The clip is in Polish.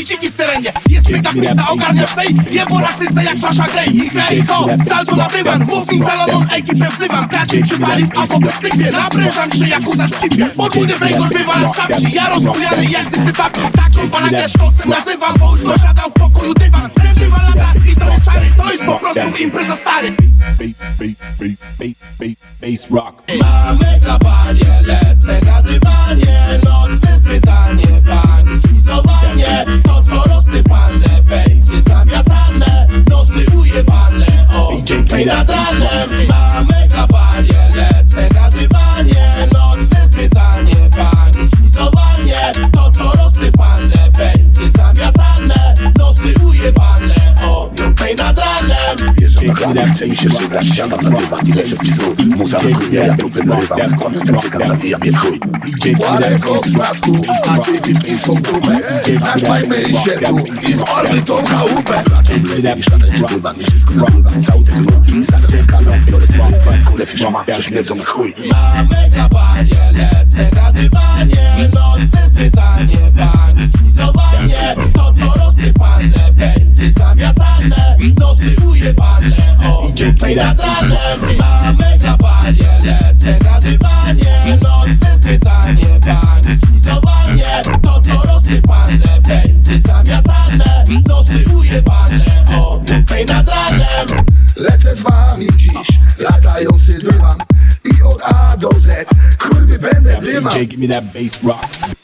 I dziki w terenie. Jest mega pizza, ogarniasz tej Jebo na cyce jak Sasha Grey. I hej ho, salto na dywan. Mów mi Salomon, ekipę wzywam. Kracie przywalił, a potem sypie Nabrężam się jak udać w kipie Podwójny węgorz wywala z kapci Ja rozbujany jak cycy papki Taką balakę szkosem nazywam Bo już dosiadał w pokoju dywan. Trendy lata i to nie czary. To jest po prostu impreza stary. Bass rock. Mamy Navidad. Chlanie, chce mi się żygać Siadam na dywan i lecę w pizdu Muza rokuje, ja tu wyrywam Kłamce cygan zawija mnie w chuj. Ładnego z plastu, a ty wypij są próbę Naćpajmy się tu i spalmy tą chałupę. Niż na dywan, nie wszystko nagrywam Cały ten i zaraz czekam Biorę pan, kule fiszama, prześmierdzą na chuj. Mamy kapanie, ogień nad ranem Mamy kapanie, lecę na dywanie Nocne zwiedzanie, pani schizowanie To co rozsypane, będzie zamiatane. Nosy ujebane, ogień nad ranem Lecę z wami dziś, latający dywan. I od A do Z, kurwy będę dymał. Give me that bass rock.